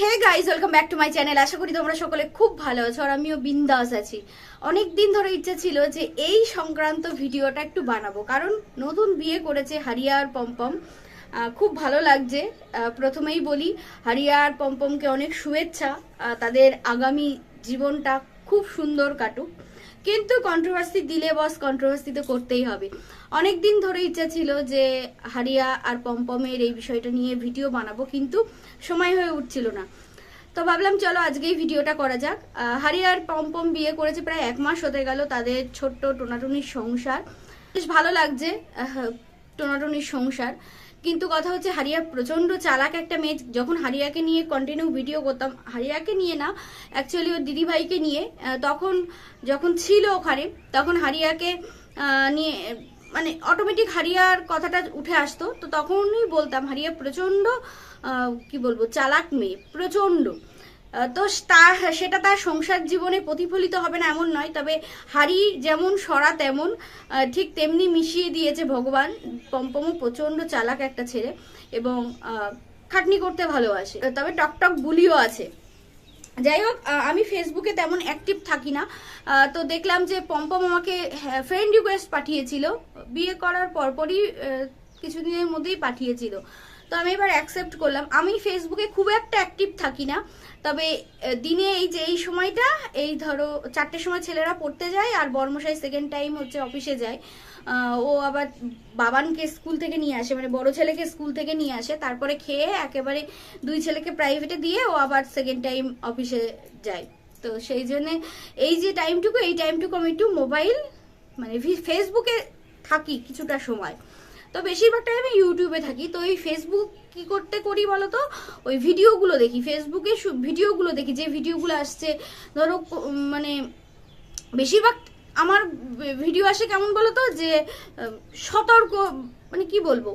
Hey guys welcome back to my channel আশা করি তোমরা সকলে খুব ভালো আছো আর আমিও বিন্দাস আছি। অনেক দিন ধরে ইচ্ছে ছিল যে এই সংক্রান্ত ভিডিওটা একটু বানাবো, কারণ নতুন বিয়ে করেছে হারিয়া আর পম্পম। খুব ভালো লাগছে। প্রথমেই বলি, হারিয়া আর পম্পমকে অনেক শুভেচ্ছা। তাদের আগামী জীবনটা খুব সুন্দর কাটুক। কিন্তু কন্ট্রোভার্সি দিলে বস কন্ট্রোভার্সি তো করতেই হবে। অনেক দিন ধরে ইচ্ছা ছিল যে হারিয়া আর পম্পমের এই বিষয়টা নিয়ে ভিডিও বানাবো, কিন্তু সময় হয়ে উঠছিল না। তো ভাবলাম চলো আজকেই ভিডিওটা করা যাক। হারিয়া আর পম্পম বিয়ে করেছে প্রায় এক মাস হতে গেল তাদের ছোট্ট টোনাটুনির সংসার। বেশ ভালো লাগছে টোনাটুনির সংসার। কিন্তু কথা হচ্ছে হারিয়া প্রচণ্ড চালাক একটা মেয়ে। যখন হারিয়াকে নিয়ে কন্টিনিউ ভিডিও করতাম হারিয়াকে নিয়ে না অ্যাকচুয়ালি ওর দিদিভাইকে নিয়ে তখন যখন ছিল ওখানে তখন হারিয়াকে নিয়ে মানে অটোমেটিক হারিয়ার কথাটা উঠে আসতো। তো তখনই বলতাম হারিয়া প্রচণ্ড আহ, কি বলব, চালাক মেয়ে প্রচণ্ড তো তার সেটা তার সংসার জীবনে প্রতিফলিত হবে না এমন নয়, তবে হারি যেমন সরা তেমন ঠিক তেমনি মিশিয়ে দিয়েছে ভগবান। পম্পমও প্রচণ্ড চালাক একটা ছেলে এবং খাটনি করতে ভালোবাসে। তবে টকটক বুলিও আছে। যাই হোক আমি ফেসবুকে তেমন অ্যাক্টিভ থাকি না। তো দেখলাম যে পম্পম আমাকে ফ্রেন্ড রিকোয়েস্ট পাঠিয়েছিল। বিয়ে করার পরপরই কিছুদিনের মধ্যেই পাঠিয়েছিল। তো আমি এবার অ্যাকসেপ্ট করলাম। আমি ফেসবুকে খুব একটা অ্যাক্টিভ থাকি না। তবে দিনে এই যে, এই সময়টা, এই ধরো চারটের সময় ছেলেরা পড়তে যায় আর বর্মশাই সেকেন্ড টাইম হচ্ছে অফিসে যায়। ও আবার বাবানকে স্কুল থেকে নিয়ে আসে মানে বড় ছেলেকে স্কুল থেকে নিয়ে আসে। তারপরে খেয়ে একেবারে দুই ছেলেকে প্রাইভেটে দিয়ে ও আবার সেকেন্ড টাইম অফিসে যায়। তো সেই জন্যে এই যে টাইমটুকু এই টাইমটুকু আমি একটু মোবাইল মানে ফেসবুকে থাকি কিছুটা সময়। তো বেশিরভাগ টাইম আমি ইউটিউবে থাকি। তো এই ফেসবুক কি করতে করি বলো তো ওই ভিডিওগুলো দেখি। ফেসবুকে ভিডিওগুলো দেখি। যে ভিডিওগুলো আসছে, ধরো মানে বেশিরভাগ আমার ভিডিও আসে কেমন বলো তো যে সতর্ক মানে কি বলব?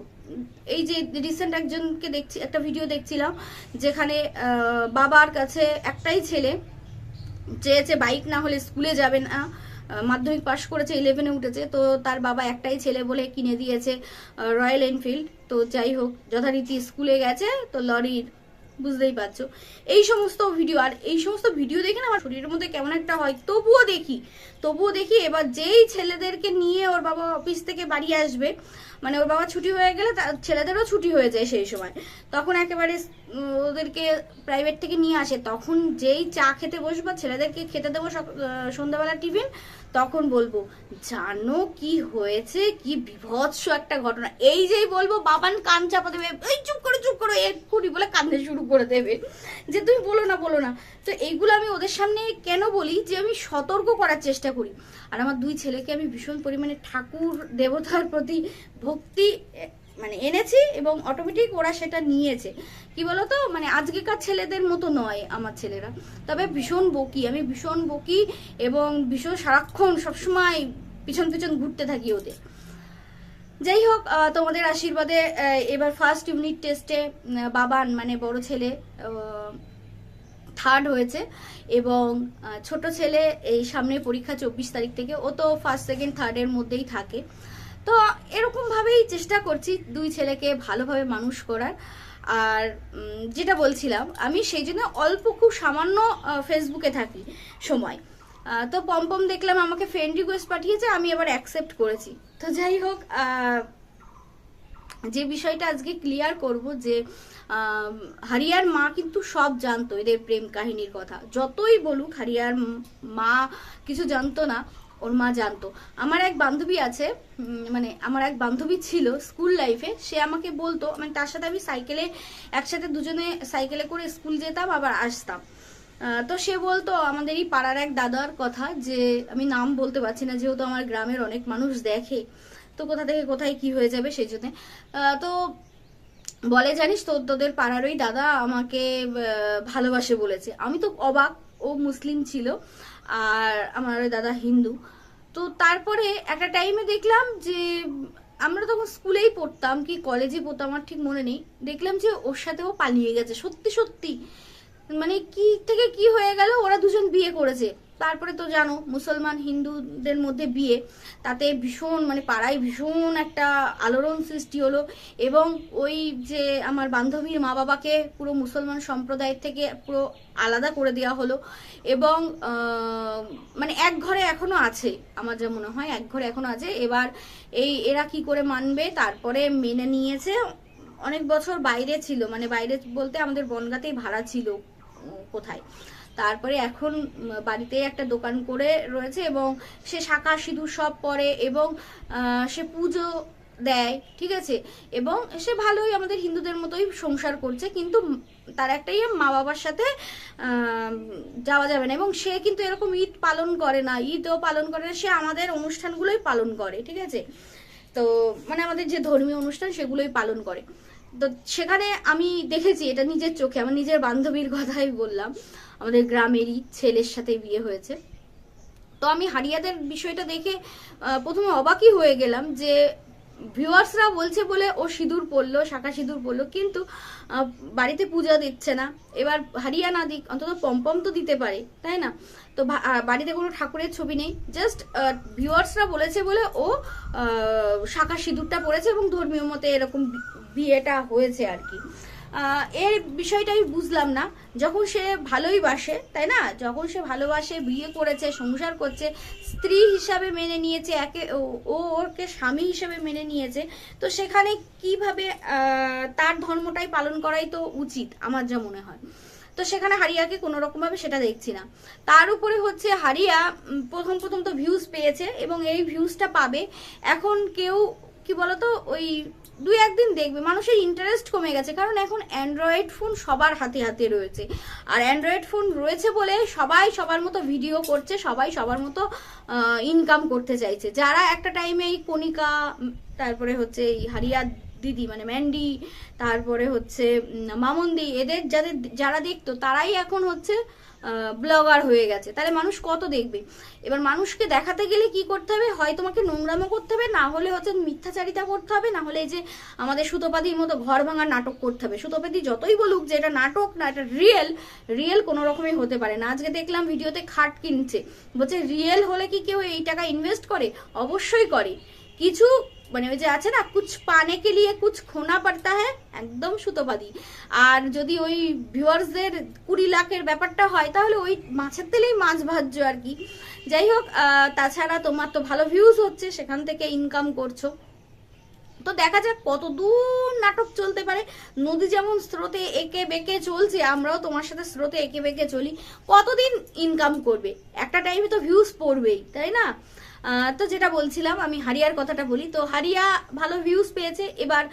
এই যে রিসেন্ট একজনকে দেখছি, একটা ভিডিও দেখছিলাম, যেখানে বাবার কাছে একটাই ছেলে, চেয়েছে বাইক না হলে স্কুলে যাবে না। মাধ্যমিক পাশ করেছে ইলেভেনে উঠেছে। তো তার বাবা একটাই ছেলে বলে কিনে দিয়েছে রয়্যাল এনফিল্ড তো যাই হোক, যথারীতি স্কুলে গেছে, তো লরির, বুঝতেই পারছ। এই সমস্ত ভিডিও আর এই সমস্ত ভিডিও দেখে না আমার শরীরের মধ্যে কেমন একটা হয়, তবুও দেখি তবুও দেখি। এবার যেই ছেলেদেরকে নিয়ে ওর বাবা অফিস থেকে বাড়ি আসবে মানে ওর বাবা ছুটি হয়ে গেলে তার ছেলেদেরও ছুটি হয়ে যায় সেই সময়। তখন একেবারে ওদেরকে প্রাইভেট থেকে নিয়ে আসে। তখন যেই চা খেতে বসবো ছেলেদেরকে খেতে দেবো সন্ধ্যাবেলা টিফিন, তখন বলব, জানো কি হয়েছে? কি বিভৎস একটা ঘটনা। এই যেই বলব, বাবান কান চাপা দেবে। এই চুপ করে, চুপ করো, এক্ষুনি বলে কান্দে শুরু করে দেবে। যে তুমি বলো না বলো না। তো এইগুলো আমি ওদের সামনে কেন বলি? যে আমি সতর্ক করার চেষ্টা করি। আর আমার দুই ছেলেকে আমি ভীষণ পরিমাণে ঠাকুর দেবতার প্রতি ভক্তি মানে এনেছি এবং অটোমেটিক ওরা সেটা নিয়েছে। কি বলতো? মানে আজকেকার ছেলেদের মতো নয় আমার ছেলেরা। তবে ভীষণ বকি, আমি ভীষণ বকি এবং ভীষণ সারাক্ষণ সবসময় পিছন পিছন ঘুরতে থাকি ওদের। যাই হোক তোমাদের আশীর্বাদে এবার ফার্স্ট ইউনিট টেস্টে বাবান মানে বড় ছেলে থার্ড হয়েছে এবং ছোট ছেলে এই সামনে পরীক্ষা চব্বিশ তারিখ থেকে, ও তো ফার্স্ট সেকেন্ড থার্ডের মধ্যেই থাকে। তো এরকম ভাবেই চেষ্টা করছি দুই ছেলেকে ভালোভাবে মানুষ করার। আর যেটা বলছিলাম, আমি সেই জন্য অল্প খুব সামান্য ফেসবুকে থাকি সময়। তো পম্পম দেখলাম আমাকে ফ্রেন্ড রিকোয়েস্ট পাঠিয়েছে, আমি এবার অ্যাকসেপ্ট করেছি। তো যাই হোক যে বিষয়টা আজকে ক্লিয়ার করব যে হারিয়ার মা কিন্তু সব জানতো এদের প্রেম কাহিনীর কথা। যতই বলুক, হারিয়ার মা কিছু জানতো না। ওর মা জানতো। আমার এক বান্ধবী আছে মানে আমার এক বান্ধবী ছিল স্কুল লাইফে সে আমাকে বলতো মানে তার সাথে আমি সাইকেলে একসাথে দুজনে সাইকেলে করে স্কুল যেতাম, আবার আসতাম। তো সে বলতো, আমাদের এই পাড়ার এক দাদার কথা, যে আমি নাম বলতে পারছি না, যেহেতু আমার গ্রামের অনেক মানুষ দেখে, তো কোথা থেকে কোথায় কি হয়ে যাবে সেই জন্য তো বলে, জানিস তো, তোদের পাড়ার ওই দাদা আমাকে ভালোবাসে বলেছে। আমি তো অবাক, ও মুসলিম ছিল। আর আমার ওই দাদা হিন্দু। তো তারপরে একটা টাইমে দেখলাম যে, আমরা তখন স্কুলেই পড়তাম, কি কলেজে পড়তাম, আমার ঠিক মনে নেই। দেখলাম যে ওর সাথে ও পালিয়ে গেছে, সত্যি সত্যি। মানে কি থেকে কি হয়ে গেল, ওরা দুজন বিয়ে করেছে। তারপরে তো জানো, মুসলমান হিন্দুদের মধ্যে বিয়ে, তাতে ভীষণ মানে পাড়ায় ভীষণ একটা আলোড়ন সৃষ্টি হলো এবং ওই যে আমার বান্ধবীর মা বাবাকে পুরো মুসলমান সম্প্রদায়ের থেকে পুরো আলাদা করে দেওয়া হলো এবং মানে এক ঘরে এখনও আছে, আমার যা মনে হয় এক ঘরে এখনও আছে। এবার এই এরা কি করে মানবে, তারপরে মেনে নিয়েছে। অনেক বছর বাইরে ছিল মানে বাইরে বলতে আমাদের বনগাতেই ভাড়া ছিল কোথায়। তারপরে এখন বাড়িতে একটা দোকান করে রয়েছে এবং সে শাখা সিঁদুর সব পরে এবং সে পুজো দেয়, ঠিক আছে? এবং সে ভালোই আমাদের হিন্দুদের মতোই সংসার করছে, কিন্তু তার একটাই মা বাবার সাথে যাওয়া যাবে না। এবং সে কিন্তু এরকম ঈদ পালন করে না, ঈদও পালন করে না, সে আমাদের অনুষ্ঠানগুলোই পালন করে, ঠিক আছে? তো মানে আমাদের যে ধর্মীয় অনুষ্ঠান, সেগুলোই পালন করে। তো সেখানে আমি দেখেছি, এটা নিজের চোখে, আমার নিজের বান্ধবীর কথাই বললাম। আমাদের গ্রামেরই ছেলের সাথে বিয়ে হয়েছে। তো আমি হারিয়াদের বিষয়টা দেখে প্রথমে অবাকই হয়ে গেলাম যে ভিউয়ার্সরা বলছে বলে ও সিঁদুর পরলো, শাখা সিঁদুর পরলো, কিন্তু বাড়িতে পূজা দিচ্ছে না। এবার হারিয়া না দিক, অন্তত পম্পম তো দিতে পারে, তাই না? তো বাড়িতে কোনো ঠাকুরের ছবি নেই। জাস্ট ভিউয়ার্সরা বলেছে বলে ও শাখা সিঁদুরটা পড়েছে এবং ধর্মীয় মতে এরকম বিয়েটা হয়েছে আর কি। এর বিষয়টা আমি বুঝলাম না। যখন সে ভালোই বাসে, তাই না? যখন সে ভালোবাসে, বিয়ে করেছে, সংসার করছে, স্ত্রী হিসাবে মেনে নিয়েছে, একে ও- ওরকে স্বামী হিসাবে মেনে নিয়েছে, তো সেখানে কীভাবে তার ধর্মটাই পালন করাই তো উচিত, আমার যা মনে হয়। তো সেখানে হারিয়াকে কোনো রকম ভাবে সেটা দেখছি না। তার উপরে হচ্ছে হারিয়া প্রথম প্রথম তো ভিউজ পেয়েছে এবং এই ভিউজটা পাবে। এখন কেউ, কি বলতো? ওই দুই একদিন দেখবে, মানুষের ইন্টারেস্ট কমে গেছে, কারণ এখন অ্যান্ড্রয়েড ফোন সবার হাতে হাতে রয়েছে। আর অ্যান্ড্রয়েড ফোন রয়েছে বলে সবাই সবার মতো ভিডিও করছে, সবাই সবার মতো ইনকাম করতে চাইছে। যারা একটা টাইমে এই কণিকা তারপরে হচ্ছে এই হারিয়া দিদি মানে ম্যান্ডি তারপরে হচ্ছে মামুন্দি, এদের যাদের, যারা দেখতো, তারাই এখন হচ্ছে ব্লগার হয়ে গেছে। তাহলে মানুষ কত দেখবে? এবার মানুষকে দেখাতে গেলে কি করতে হবে? হয় তোমাকে নোংরামো করতে হবে, না হলে হচ্ছে মিথ্যাচারিতা করতে হবে, না হলে এই যে আমাদের সুতোপাদির মতো ঘর ভাঙার নাটক করতে হবে। সুতোপাদি যতই বলুক যে এটা নাটক, না, এটা রিয়েল রিয়েল কোনো রকমই হতে পারে না। আজকে দেখলাম ভিডিওতে খাট কিনছে। বলছে রিয়েল হলে কি কেউ এই টাকা ইনভেস্ট করে? অবশ্যই করে। কিছু মানে ওই যে আছে না কুছ পানে কে লিয়ে কুছ খোনা পড়তা হ্যাঁ একদম সুতোবাদী আর যদি ওই ভিউয়ার্সদের কুড়ি লাখের ব্যাপারটা হয় তাহলে ওই মাছের তেলেই মাছ ভাজ্য আর কি যাই হোক তাছাড়া তোমার তো ভালো ভিউজ হচ্ছে সেখান থেকে ইনকাম করছ তো দেখা যাক কত দূর নাটক চলতে পারে নদী যেমন স্রোতে একে বেঁকে চলছে আমরাও তোমার সাথে স্রোতে একে বেঁকে চলি কতদিন ইনকাম করবে একটা টাইমে তো ভিউজ পড়বেই, তাই না? তো যেটা বলছিলাম, আমি হারিয়ার কথাটা বলি। তো হারিয়া ভালো ভিউজ পেয়েছে। এবার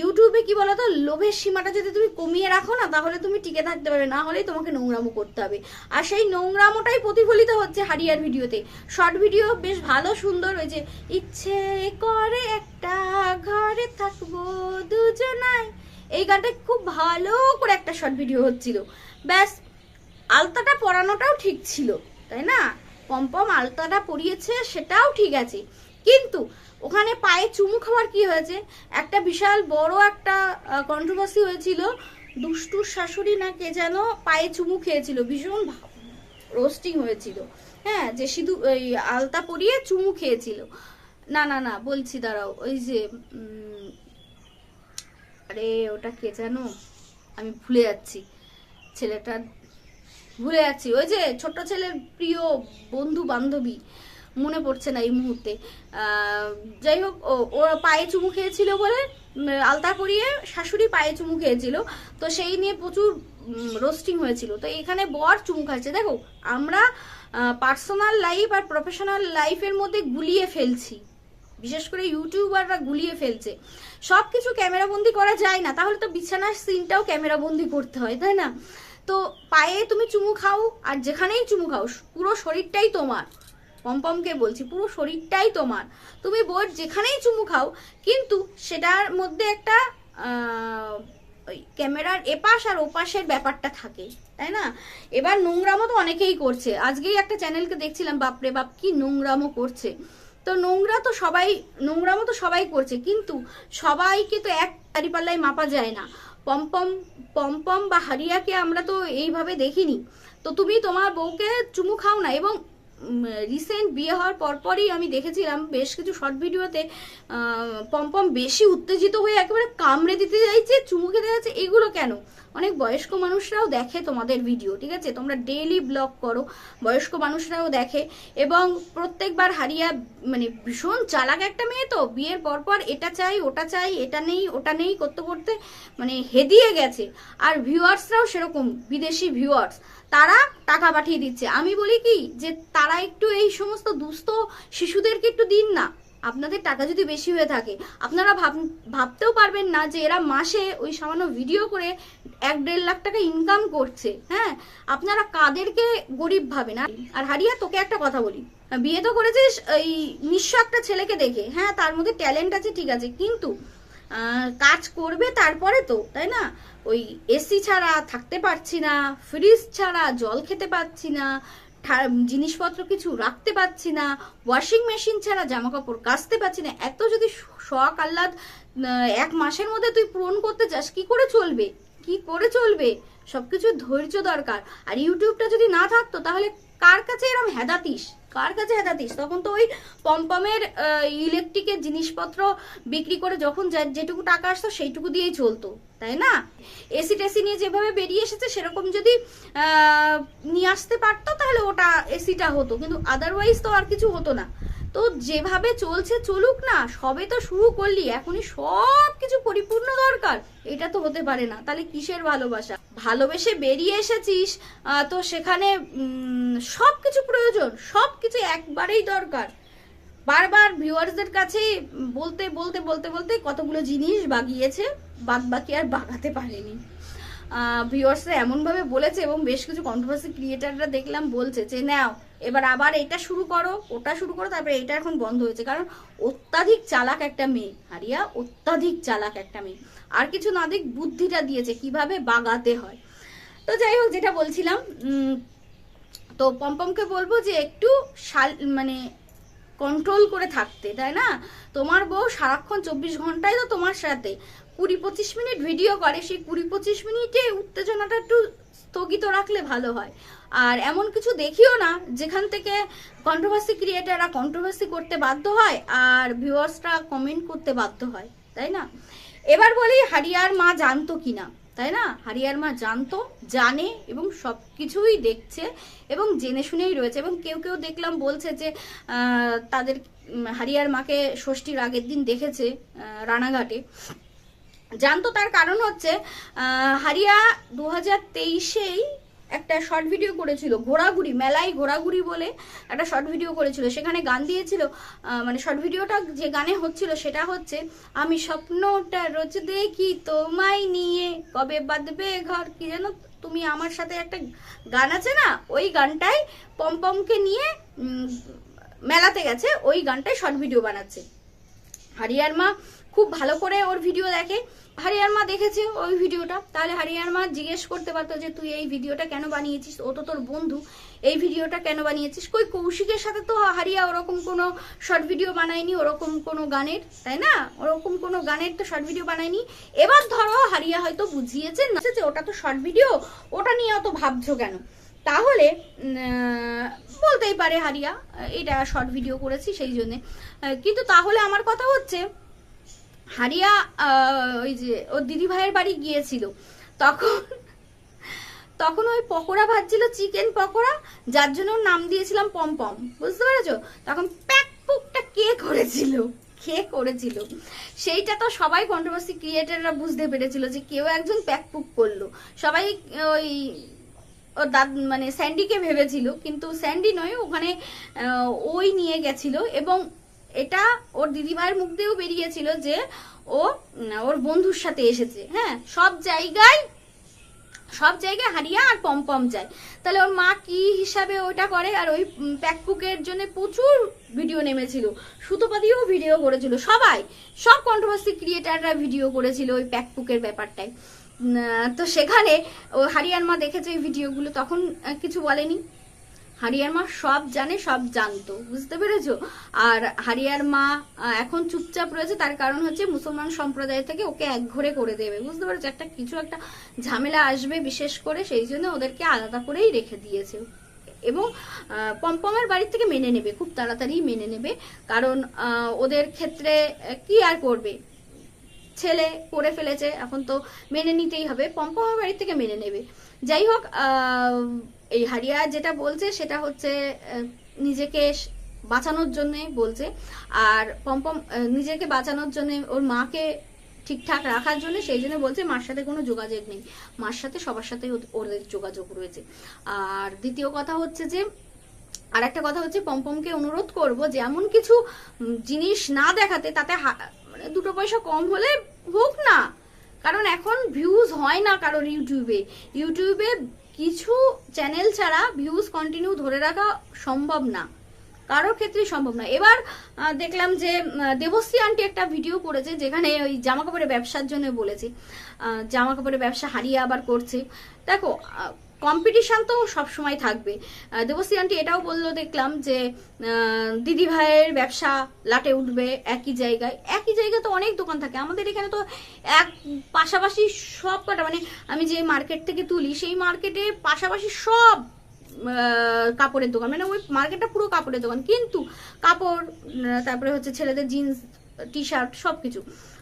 ইউটিউবে কি বলতো, লোভের সীমাটা যদি তুমি কমিয়ে রাখো না, তাহলে তুমি টিকে থাকতে পারবে। না হলেই তোমাকে নোংরামো করতে হবে। আর সেই নোংরামোটাই প্রতিফলিত হচ্ছে হারিয়ার ভিডিওতে। শর্ট ভিডিও বেশ ভালো, সুন্দর। যে, ইচ্ছে করে একটা ঘরে থাকব দুজনায়। এই গানটা খুব ভালো করে একটা শর্ট ভিডিও হচ্ছিল। ব্যাস, আলতাটা পরানোটাও ঠিক ছিল, তাই না? পম্পম আলতাটা পরিয়েছে, সেটাও ঠিক আছে। কিন্তু ওখানে পায়ে চুমু খাওয়ার কি হয়েছে? একটা বিশাল বড় একটা কন্ট্রোভার্সি হয়েছিল। দুষ্টুর শাশুড়ি না কে যেন পায়ে চুমু খেয়েছিল, ভীষণ রোস্টিং হয়েছিল। হ্যাঁ যে শুধু ওই আলতা পরিয়ে চুমু খেয়েছিল। না না না, বলছি দাঁড়াও, ওই যে আরে ওটা কে জানো আমি ভুলে যাচ্ছি। ছেলেটা ভুলে যাচ্ছি। ওই যে ছোট ছেলের প্রিয় বন্ধু বান্ধবী, মনে পড়ছে না এই মুহূর্তে। যাই হোক, ও- পায়ে চুমু খেয়েছিল বলে আলতা করিয়ে শাশুড়ি পায়ে চুমু খেয়েছিল। তো সেই নিয়ে প্রচুর রোস্টিং হয়েছিল। তো এখানে বর চুমু খাচ্ছে। দেখো, আমরা পার্সোনাল লাইফ আর প্রফেশনাল লাইফের মধ্যে গুলিয়ে ফেলছি। বিশেষ করে ইউটিউবাররা গুলিয়ে ফেলছে। সব কিছু ক্যামেরাবন্দি করা যায় না। তাহলে তো বিছানার সিনটাও ক্যামেরাবন্দি করতে হয়, তাই না? তো পায়ে তুমি চুমু খাও আর যেখানেই চুমু খাও, পুরো শরীরটাই তোমার। পম্পমকে বলছি, পুরো শরীরটাই তোমার। তুমি বোর যেখানেই চুমু খাও, কিন্তু সেটার মধ্যে একটা ওই ক্যামেরার এপাশ আর ওপাশের ব্যাপারটা থাকে, তাই না? এবার নোংরামো তো অনেকেই করছে। আজকেই একটা চ্যানেলকে দেখছিলাম, বাপরে বাপ, কি নোংরামো করছে। তো নোংরা তো সবাই, নোংরামো তো সবাই করছে, কিন্তু সবাইকে তো এক দাঁড়িপাল্লায় মাপা যায় না। পম্পম পম্পম বা হারিয়াকে আমরা তো এইভাবে দেখিনি। তো তুমি তোমার বউকে চুমু খাও না এবং রিসেন্ট বিয়ে হওয়ার পরপরই আমি দেখেছিলাম বেশ কিছু শর্ট ভিডিওতে পম্পম বেশি উত্তেজিত হয়ে একেবারে কামড়ে দিতে চাইছে চুমু খেতে যাচ্ছে, এগুলো কেন? অনেক বয়স্ক মানুষরাও দেখে তোমাদের ভিডিও ঠিক আছে? তোমরা ডেইলি ব্লগ করো, বয়স্ক মানুষরাও দেখে এবং প্রত্যেকবার হারিয়া মানে ভীষণ চালাক একটা মেয়ে তো, বিয়ের পরপর এটা চাই, ওটা চাই, এটা নেই, ওটা নেই করতে করতে মানে হেদিয়ে গেছে। আর ভিউয়ার্সরাও সেরকম, বিদেশি ভিউয়ার্স তারা টাকা পাঠিয়ে দিচ্ছে। আমি বলি কি, যে তারা একটু এই সমস্ত দুস্থ শিশুদেরকে একটু দিন না। আপনাদের টাকা যদি বেশি হয়ে থাকে, আপনারা ভাব, ভাবতেও পারবেন না যে এরা মাসে ওই সামান্য ভিডিও করে এক দেড় লাখ টাকা ইনকাম করছে। হ্যাঁ আপনারা কাদেরকে গরিব ভাবেন? আর- আর হারিয়া, তোকে একটা কথা বলি। বিয়ে তো করেছিস এই নিঃস্ব একটা ছেলেকে দেখে। হ্যাঁ তার মধ্যে ট্যালেন্ট আছে, ঠিক আছে, কিন্তু কাজ করবে তারপরে তো, তাই না? ওই এসি ছাড়া থাকতে পারছি না ফ্রিজ ছাড়া জল খেতে পারছি না জিনিসপত্র কিছু রাখতে পারছি না ওয়াশিং মেশিন ছাড়া জামা কাপড় কাচতে পারছি না। এত যদি শখ আহ্লাদ এক মাসের মধ্যে তুই পূরণ করতে চাস, কি করে চলবে? কি করে চলবে? সবকিছু ধৈর্য দরকার। আর ইউটিউবটা যদি না থাকতো, তাহলে কার কাছে এরম হেদাতিস? কার কাছে হেদাতিস তখন তো ওই পম্পমের ইলেকট্রিকের জিনিসপত্র বিক্রি করে যখন যেটুকু টাকা আসতো সেইটুকু দিয়েই চলতো, তাই না? এসি টেসি নিয়ে যেভাবে বেরিয়ে এসেছে, সেরকম যদি নিয়ে আসতে পারতো, তাহলে ওটা এসিটা হতো। কিন্তু আদারওয়াইজ তো আর কিছু হতো না। তো যেভাবে চলছে চলুক না, সবে তো শুরু করলি, এখনই সব কিছু পরিপূর্ণ দরকার। এটা তো হতে পারে না, তাহলে কিসের ভালোবাসা? ভালোবেসে বেরিয়ে এসেছিস তো সেখানে সব কিছু প্রয়োজন সব কিছু একবারেই দরকার। বারবার ভিউয়ার্সদের কাছে বলতে বলতে বলতে বলতে কতগুলো জিনিস বাগিয়েছে বাদ বাকি আর বাগাতে পারেনি। ভিউয়ার্সরা এমনভাবে বলেছে এবং বেশ কিছু কন্ট্রোভার্সি ক্রিয়েটাররা দেখলাম বলছে যে, নাও, এবার আবার এটা শুরু করো, ওটা শুরু করো, তারপরে এটা এখন বন্ধ হয়েছে। কারণ অত্যাধিক চালাক একটা মেয়ে, হারিয়া, অত্যাধিক চালাক একটা মেয়ে। আর কিছু না দিক বুদ্ধিটা দিয়েছে কীভাবে বাগাতে হয়। তো যাই হোক, যেটা বলছিলাম তো পম্পমকে বলব যে, একটু শাল মানে কন্ট্রোল করে থাকতে, তাই না? তোমার বউ সারাক্ষণ চব্বিশ ঘন্টায় তো তোমার সাথে। কুড়ি পঁচিশ মিনিট ভিডিও করে, সেই কুড়ি পঁচিশ মিনিটে উত্তেজনাটা একটু স্থগিত রাখলে ভালো হয়। আর এমন কিছু দেখিও না, যেখান থেকে কন্ট্রোভার্সি ক্রিয়েটাররা কন্ট্রোভার্সি করতে বাধ্য হয় আর ভিউয়ার্সরা কমেন্ট করতে বাধ্য হয়, তাই না? এবার বলি হারিয়ার মা জানতো কিনা। তাই না? হারিয়ার মা জানতো, জানে এবং সব কিছুই দেখছে এবং জেনে শুনেই রয়েছে এবং কেউ কেউ দেখলাম বলছে যে তাদের হারিয়ার মাকে ষষ্ঠীর আগের দিন দেখেছে রানাঘাটে। জানতো তার কারণ হচ্ছে হারিয়া দু হাজার তেইশেই একটা শর্ট ভিডিও করেছিল, ঘোরাঘুরি, মেলায় ঘোরাঘুরি বলে একটা শর্ট ভিডিও করেছিল। সেখানে গান দিয়েছিল মানে শর্ট ভিডিওটা যে গানে হচ্ছিল সেটা হচ্ছে, আমি স্বপ্নটা রোজ দেখি তোমায় নিয়ে, কবে বাঁধবে ঘর? কি যেন, তুমি আমার সাথে একটা গান আছে না, ওই গানটাই পম্পমকে নিয়ে মেলাতে গেছে, ওই গানটাই শর্ট ভিডিও বানাচ্ছে। হারিয়ার মা খুব ভালো করে ওর ভিডিও দেখে। হারিয়ার মা দেখেছে ওই ভিডিওটা তাহলে হারিয়ার মা জিজ্ঞেস করতে পারতো যে, তুই এই ভিডিওটা কেন বানিয়েছিস? ও তো তোর বন্ধু। এই ভিডিওটা কেন বানিয়েছিস? কই, কৌশিকের সাথে তো হারিয়া ওরকম কোনো শর্ট ভিডিও বানায়নি, ওরকম কোনো গানের, তাই না? ওরকম কোনো গানের তো শর্ট ভিডিও বানায়নি। এবার ধরো, হারিয়া হয়তো বুঝিয়েছে না যে, ওটা তো শর্ট ভিডিও ওটা নিয়ে অত ভাবছ কেন? তাহলে বলতেই পারে হারিয়া, এটা শর্ট ভিডিও করেছি সেই জন্যে। কিন্তু তাহলে আমার কথা হচ্ছে হারিয়া ওই যে, ওর দিদি ভাইয়ের বাড়ি গিয়েছিল। তখন তখন ওই পকোড়া ভাজছিল, চিকেন পকোড়া, যার জন্য নাম দিয়েছিলাম পমপম বুঝতে পেরেছ? তখন প্যাক পুকটা কে করেছিল? কে করেছিল? সেইটা তো সবাই কন্ট্রোভার্সি ক্রিয়েটাররা বুঝতে পেরেছিল যে কেউ একজন প্যাক পুক করল। সবাই ওই ও দাদ মানে স্যান্ডিকে ভেবেছিল, কিন্তু স্যান্ডি নয়, ওখানে ওই নিয়ে গেছিল এবং এটা ওর দিদিভাইয়ের মুখ দিয়েও বেরিয়েছিল যে ও ওর বন্ধুর সাথে এসেছে হ্যাঁ? সব জায়গায় সব জায়গায় হারিয়া আর পমপম যায়। তাহলে ওর মা কি হিসাবে ওটা করে? আর ওই প্যাকপুকের জন্য প্রচুর ভিডিও নেমেছিল সুতোপাদিও ভিডিও করেছিল, সবাই, সব কন্ট্রোভার্সি ক্রিয়েটাররা ভিডিও করেছিল ওই প্যাকপুকের ব্যাপারটায়। তো সেখানে ও হারিয়ার মা দেখেছে ওই ভিডিওগুলো, তখন কিছু বলেনি? হারিয়ার মা সব জানে, সব জানতো। বুঝতে পেরেছ? আর হারিয়ার মা এখন চুপচাপ রয়েছে, তার কারণ হচ্ছে মুসলমান সম্প্রদায় থেকে ওকে একঘরে করে দেবে। বুঝতে পেরেছ? একটা, কিছু একটা ঝামেলা আসবে বিশেষ করে, সেই জন্য ওদেরকে আলাদা করেই রেখে দিয়েছে। এবং পম্পমের বাড়ির থেকে মেনে নেবে, খুব তাড়াতাড়ি মেনে নেবে। কারণ ওদের ক্ষেত্রে কি আর করবে? ছেলে করে ফেলেছে, এখন তো মেনে নিতেই হবে। পম্পমের বাড়ি থেকে মেনে নেবে। যাই হোক এই হারিয়া যেটা বলছে সেটা হচ্ছে নিজেকে বাঁচানোর জন্য বলছে। আর পম্পম নিজেকে বাঁচানোর জন্য ওর মাকে ঠিকঠাক রাখার জন্য সেই জন্য বলছে, মার সাথে কোনো যোগাযোগ নেই। মার সাথে সবার সাথে ওদের যোগাযোগ রয়েছে। আর দ্বিতীয় কথা হচ্ছে যে আর একটা কথা হচ্ছে পম্পমকে অনুরোধ করব যে, এমন কিছু জিনিস না দেখাতে, তাতে মানে দুটো পয়সা কম হলে হোক না। কারণ এখন ভিউজ হয় না কারোর ইউটিউবে। ইউটিউবে কিছু চ্যানেল ছাড়া ভিউজ কন্টিনিউ ধরে রাখা সম্ভব না। কারোর ক্ষেত্রেই সম্ভব না। এবার দেখলাম যে দেবশ্রী আন্টি একটা ভিডিও করেছে যেখানে ওই জামা কাপড়ের ব্যবসার জন্য বলেছি। জামা কাপড়ের ব্যবসা হারিয়ে আবার করছে। দেখো কম্পিটিশন তো সব সময় থাকবে দেবশ্রী আন্টি এটাও বলল দেখলাম যে দিদি ভাইয়ের ব্যবসা লাটে উঠবে একই জায়গায়। একই জায়গায় তো অনেক দোকান থাকে। আমাদের এখানে তো এক, পাশাপাশি সব কটা মানে আমি যে মার্কেট থেকে তুলি, সেই মার্কেটে পাশাপাশি সব কাপড়ের দোকান। মানে ওই মার্কেটটা পুরো কাপড়ের দোকান। কিন্তু কাপড় তারপরে হচ্ছে ছেলেদের জিন্স টি শার্ট সব কিছু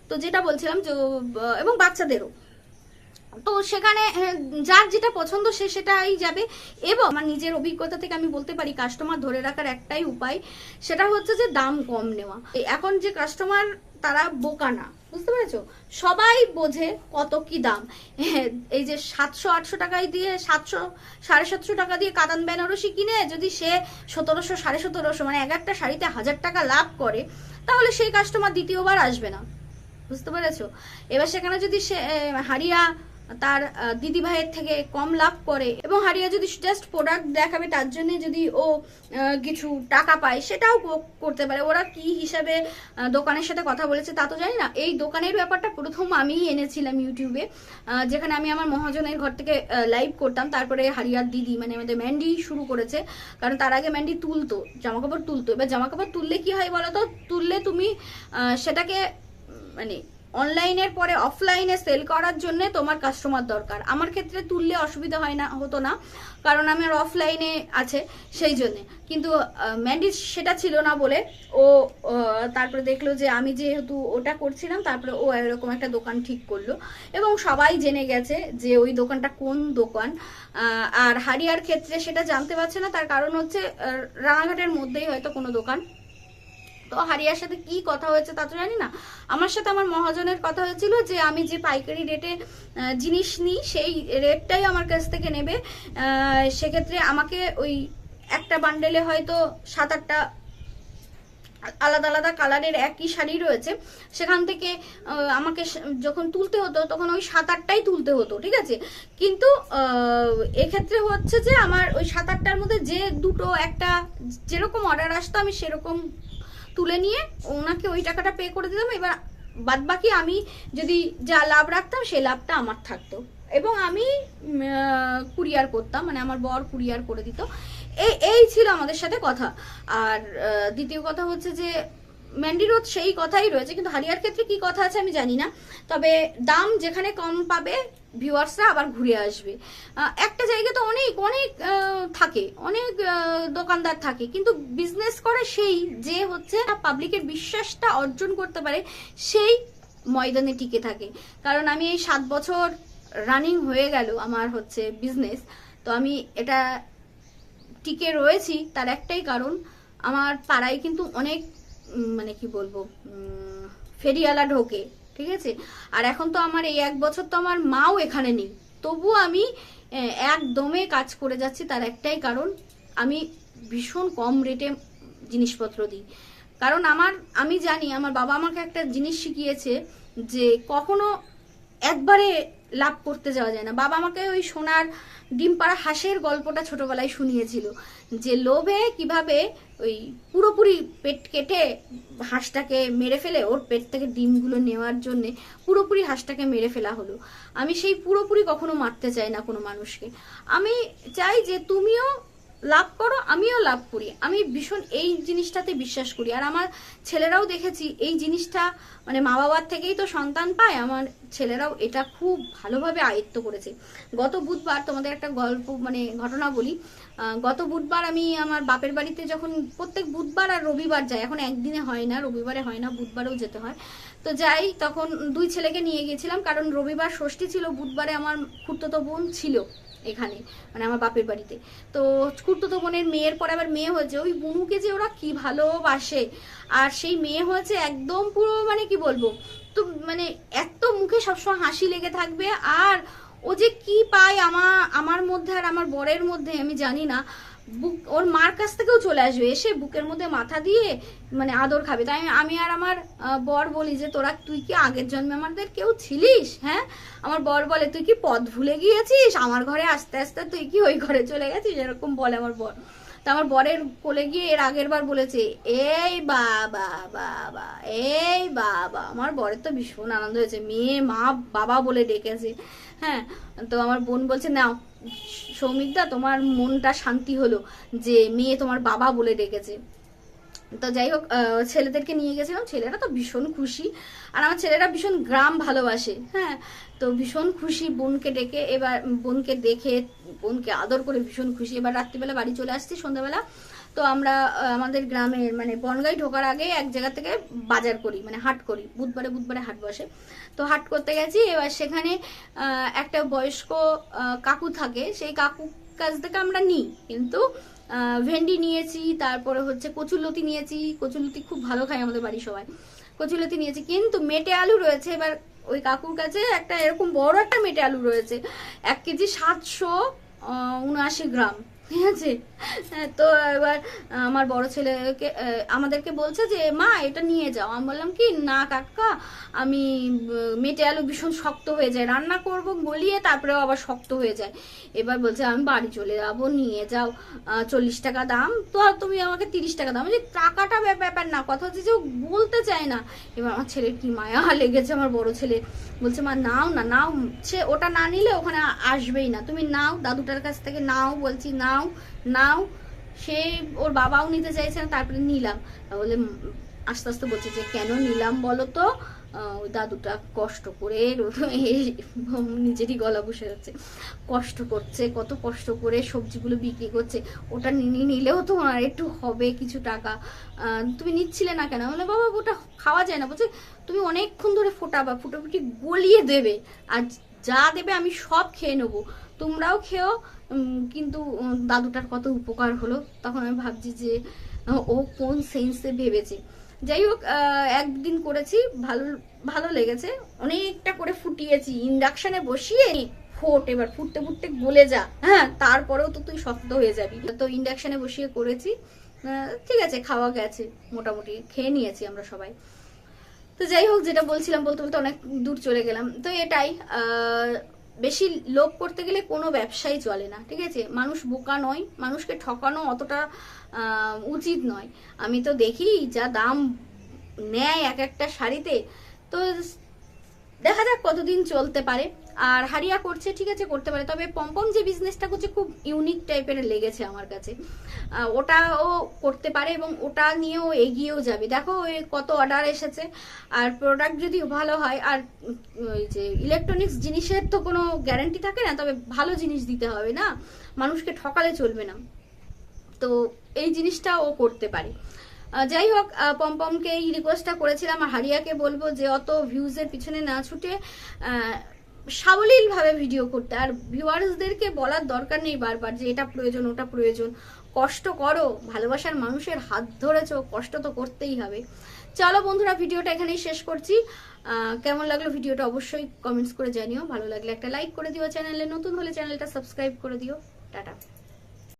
তো যেটা বলছিলাম যে এবং বাচ্চাদেরও। তো সেখানে যার যেটা পছন্দ সে সেটাই যাবে। এবং আমার নিজের অভিজ্ঞতা থেকে আমি বলতে পারি কাস্টমার ধরে রাখার একটাই উপায় সেটা হচ্ছে যে দাম কম নেওয়া। এখন যে কাস্টমার তারা বোকা না, বুঝতে পেরেছ? সবাই বোঝে কত কি দাম। এই যে সাতশো, আটশো টাকায় দিয়ে সাতশো, সাড়ে সাতশো টাকা দিয়ে কাতান বেনারসি কিনে যদি সে সতেরোশো, সাড়ে সতেরোশো মানে এক একটা শাড়িতে হাজার টাকা লাভ করে, তাহলে সেই কাস্টমার দ্বিতীয়বার আসবে না। বুঝতে পেরেছ? এবার সেখানে যদি সে হারিয়া তার দিদি ভাইয়ের থেকে কম লাভ করে। এবং হারিয়া যদি জাস্ট প্রোডাক্ট দেখাবে, তার জন্য যদি ও কিছু টাকা পায়, সেটাও করতে পারে। ওরা কি হিসাবে দোকানের সাথে কথা বলেছে তা তো জানি না। এই দোকানের ব্যাপারটা প্রথম আমিই এনেছিলাম ইউটিউবে যেখানে আমি আমার মহাজনের ঘর থেকে লাইভ করতাম। তারপরে হারিয়ার দিদি মানে আমাদের ম্যান্ডি শুরু করেছে। কারণ তার আগে ম্যান্ডি তুলতো জামা কাপড় তুলতো। এবার জামা কাপড় তুললে কি হয় বলো তো তুললে তুমি সেটাকে মানে অনলাইনের পরে অফলাইনে সেল করার জন্য তোমার কাস্টমার দরকার। আমার ক্ষেত্রে তুললে অসুবিধা হয় না, হতো না। কারণ আমার অফলাইনে আছে সেই জন্যে। কিন্তু ম্যান্ডি সেটা ছিল না বলে ও তারপরে দেখল যে আমি যেহেতু ওটা করছিলাম, তারপরে ও এরকম একটা দোকান ঠিক করল। এবং সবাই জেনে গেছে যে ওই দোকানটা কোন দোকান। আর হারিয়ার ক্ষেত্রে সেটা জানতে পারছে না। তার কারণ হচ্ছে রানাঘাটের মধ্যেই হয়তো কোনো দোকান তো হারিয়ার সাথে কি কথা হয়েছে তা তো জানি না। আমার সাথে আমার মহাজনের কথা হয়েছিল যে আমি যে পাইকারি রেটে জিনিস নিই, সেই রেটটাই আমার কাছ থেকে নেবে। সেক্ষেত্রে আমাকে ওই একটা বান্ডেলে হয়তো সাত আটটা আলাদা আলাদা কালারের একই শাড়ি রয়েছে। সেখান থেকে আমাকে যখন তুলতে হতো, তখন ওই সাত আটটাই তুলতে হতো, ঠিক আছে? কিন্তু এক্ষেত্রে হচ্ছে যে আমার ওই সাত আটটার মধ্যে যে দুটো একটা যেরকম অর্ডার আসতো, আমি সেরকম তুলে নিয়ে ওনাকে ওই টাকাটা পে করে দিতাম। এবার বাদ বাকি আমি যদি যা লাভ রাখতাম সেই লাভটা আমার থাকতো। এবং আমি কুরিয়ার করতাম মানে আমার বর কুরিয়ার করে দিত। এই এই ছিল আমাদের সাথে কথা। আর দ্বিতীয় কথা হচ্ছে যে ম্যান্ডিরও সেই কথাই রয়েছে, কিন্তু হারিয়ার ক্ষেত্রে কি কথা আছে আমি জানি না। তবে দাম যেখানে কম পাবে ভিউয়ার্সরা আবার ঘুরে আসবে। একটা জায়গা তো অনেক অনেক থাকে, অনেক দোকানদার থাকে, কিন্তু বিজনেস করে সেই যে হচ্ছে পাবলিকের বিশ্বাসটা অর্জন করতে পারে, সেই ময়দানে টিকে থাকে। কারণ আমি এই সাত বছর রানিং হয়ে গেল আমার হচ্ছে বিজনেস তো আমি এটা টিকে রয়েছি তার একটাই কারণ, আমার পাড়ায় কিন্তু অনেক মানে কি বলব ফেরিওয়ালা ঢোকে, ঠিক আছে? আর এখন তো আমার এই এক বছর তো আমার মাও এখানে নেই। তবু আমি একদমে কাজ করে যাচ্ছি তার একটাই কারণ, আমি ভীষণ কম রেটে জিনিসপত্র দিই। কারণ আমার, আমি জানি, আমার বাবা আমাকে একটা জিনিস শিখিয়েছে যে কখনো একবারে লাভ করতে যাওয়া যায় না। বাবা আমাকে ওই সোনার ডিম পাড়া হাঁসের গল্পটা ছোটবেলায় শুনিয়েছিল যে লোভে কীভাবে ওই পুরোপুরি পেট কেটে হাঁসটাকে মেরে ফেলে, ওর পেট থেকে ডিমগুলো নেওয়ার জন্যে পুরোপুরি হাঁসটাকে মেরে ফেলা হলো। আমি সেই পুরোপুরি কখনো মারতে চাই না কোনো মানুষকে। আমি চাই যে তুমিও লাভ করো, আমিও লাভ করি। আমি ভীষণ এই জিনিসটাতে বিশ্বাস করি। আর আমার ছেলেরাও দেখেছি, এই জিনিসটা মানে মা বাবার থেকেই তো সন্তান পায়। আমার ছেলেরাও এটা খুব ভালোভাবে আয়ত্ত করেছে। গত বুধবার তোমাদের একটা গল্প মানে ঘটনা বলি। গত বুধবার আমি আমার বাপের বাড়িতে যখন প্রত্যেক বুধবার আর রবিবার যাই, এখন একদিনে হয় না, রবিবারে হয় না, বুধবারেও যেতে হয়। তো যাই, তখন দুই ছেলেকে নিয়ে গেছিলাম কারণ রবিবার ষষ্ঠী ছিল, বুধবারে আমার খুঁড়তো বোন ছিল। এখানে মানে আমার বাপের বাড়িতে। তো কুর্তো তো বোনের মেয়ের পরে আবার মেয়ে হয়েছে। ওই বুনুকে যে ওরা কি ভালোবাসে। আর সেই মেয়ে হয়েছে একদম পুরো মানে কি বলব, তো মানে এত মুখে সবসময় হাসি লেগে থাকবে। আর ও যে কি পায় আমার আমার মধ্যে আর আমার বরের মধ্যে আমি জানি না। বুক ওর মার কাছ থেকেও চলে আসবে। এসে বুকের মধ্যে মাথা দিয়ে মানে আদর খাবে। তাই আমি আর আমার বর বলি যে, তোরা, তুই কি আগের জন্মে আমাদের কেউ ছিলিস? হ্যাঁ? আমার বর বলে, তুই কি পথ ভুলে গিয়েছিস? আমার ঘরে আস্তে আস্তে তুই কি ওই ঘরে চলে গেছিস? এরকম বলে আমার বর। তা আমার বরের কোলে গিয়ে এর আগের বার বলেছে, এই বাবা বাবা, এই বাবা। আমার বরের তো ভীষণ আনন্দ হয়েছে। মেয়ে, মা, বাবা বলে ডেকেছে। হ্যাঁ? তো আমার বোন বলছে, নাও সৌমিকদা তোমার মনটা শান্তি হলো যে মেয়ে তোমার বাবা বলে ডেকেছে। তো যাই হোক ছেলেদেরকে নিয়ে গেছিলাম। ছেলেরা তো ভীষণ খুশি। আর আমার ছেলেরা ভীষণ গ্রাম ভালোবাসে। হ্যাঁ তো ভীষণ খুশি বোনকে ডেকে এবার, বোনকে দেখে, বোনকে আদর করে ভীষণ খুশি। এবার রাত্রিবেলা বাড়ি চলে আসছি সন্ধ্যাবেলা। তো আমরা আমাদের গ্রামের মানে বনগাই ঢোকার আগে এক জায়গা থেকে বাজার করি মানে হাট করি। বুধবারে বুধবারে হাট বসে। তো হাট করতে গেছি। এবার সেখানে একটা বয়স্ক কাকু থাকে। সেই কাকু কাছ থেকে আমরা নিই। কিন্তু ভেন্ডি নিয়েছি, তারপরে হচ্ছে কচুরলতি নিয়েছি। কচুরলতি খুব ভালো খায় আমাদের বাড়ির সবাই। কচুরলতি নিয়েছি। কিন্তু মেটে আলু রয়েছে। এবার ওই কাকুর কাছে একটা এরকম বড় একটা মেটে আলু রয়েছে। এক কেজি সাতশো উনআশি গ্রাম। ঠিক আছে? হ্যাঁ, তো এবার আমার বড় ছেলেকে আমাদেরকে বলছে যে মা এটা নিয়ে যাও। আমি বললাম কি? না কাকা। আমি মেটে আলু ভীষণ শক্ত হয়ে যায়। রান্না করব গলিয়ে তারপরেও আবার শক্ত হয়ে যায়। এবার বলছে আমি বাড়ি চলে যাব নিয়ে যাও। চল্লিশ টাকা দাম। তো আর তুমি আমাকে তিরিশ টাকা দাম যে টাকাটা ব্যাপ- ব্যাপার না। কথা হচ্ছে যে ও বলতে চায় না। এবার আমার ছেলের কি মায়া লেগেছে আমার বড় ছেলে। বলছে মা নাও না নাও। সে ওটা না নিলে ওখানে আসবেই না। তুমি নাও দাদুটার কাছ থেকে নাও বলছি নাও। নাও নাও। সে ওর বাবাও নিতে চাইছে না, তারপরে নিলাম। বলে আস্তে আস্তে বলছে যে, কেন নিলাম বলো তো? দাদুটা কষ্ট করে নিজেরই গলা বসে যাচ্ছে। কষ্ট করছে, কত কষ্ট করে সবজিগুলো বিক্রি করছে। ওটা নিলেও তো আর একটু হবে কিছু টাকা। তুমি নিচ্ছিলে না কেন? বলে, বাবা, ওটা খাওয়া যায় না। বলছে, তুমি অনেকক্ষণ ধরে ফোটাবা, ফুটোফুটি গলিয়ে দেবে। আর যা দেবে আমি সব খেয়ে নেব। তোমরাও খেও। কিন্তু দাদুটার কত উপকার হলো, তখন আমি ভাবছি যে ও কোন সেন্সে ভেবেছে। যাই হোক একদিন করেছি, ভালো ভালো লেগেছে। অনেকটা করে ফুটিয়েছি ইন্ডাকশনে বসিয়ে ফোট এবার, ফুটতে ফুটতে গলে যা। হ্যাঁ তারপরেও তো তুই শক্ত হয়ে যাবি। তো ইন্ডাকশনে বসিয়ে করেছি। ঠিক আছে, খাওয়া গেছে, মোটামুটি খেয়ে নিয়েছি আমরা সবাই। তো যাই হোক, যেটা বলছিলাম বলতে বলতে অনেক দূর চলে গেলাম। তো এটাই বেশি লোভ করতে গেলে কোনো ব্যবসাই চলে না, ঠিক আছে? মানুষ বোকা নয়, মানুষকে ঠকানো অতটা উচিত নয়। আমি তো দেখি যা দাম নেয় এক একটা শাড়িতে, তো দেখা যাক কতদিন চলতে পারে। আর হারিয়া করছে ঠিক আছে করতে পারে। তবে পম্পম যে বিজনেসটা করছে খুব ইউনিক টাইপের লেগেছে আমার কাছে। আহ, ওটাও করতে পারে এবং ওটা নিয়েও এগিয়েও যাবে। দেখো ওই কত অর্ডার এসেছে। আর প্রোডাক্ট যদি ভালো হয় আর ওই যে ইলেকট্রনিক্স জিনিসের তো কোনো গ্যারান্টি থাকে না তবে ভালো জিনিস দিতে হবে না। মানুষকে ঠকালে চলবে না। তো এই জিনিসটা ও করতে পারে। যাই হোক পম্পমকে এই রিকোয়েস্টটা করেছিলাম। আর হারিয়াকে বলব যে অত ভিউজের পিছনে না ছুটে সাবলীলভাবে ভিডিও করতে। আর ভিউয়ার্সদেরকে বলার দরকার নেই বারবার যে এটা প্রয়োজন, ওটা প্রয়োজন। কষ্ট করো, ভালোবাসার মানুষের হাত ধরেছো, কষ্ট তো করতেই হবে। চলো বন্ধুরা ভিডিওটা এখানেই শেষ করছি। কেমন লাগল ভিডিওটা অবশ্যই কমেন্টস করে জানিও। ভালো লাগলে একটা লাইক করে দিও চ্যানেলে। নতুন হলে চ্যানেলটা সাবস্ক্রাইব করে দিও। টাটা।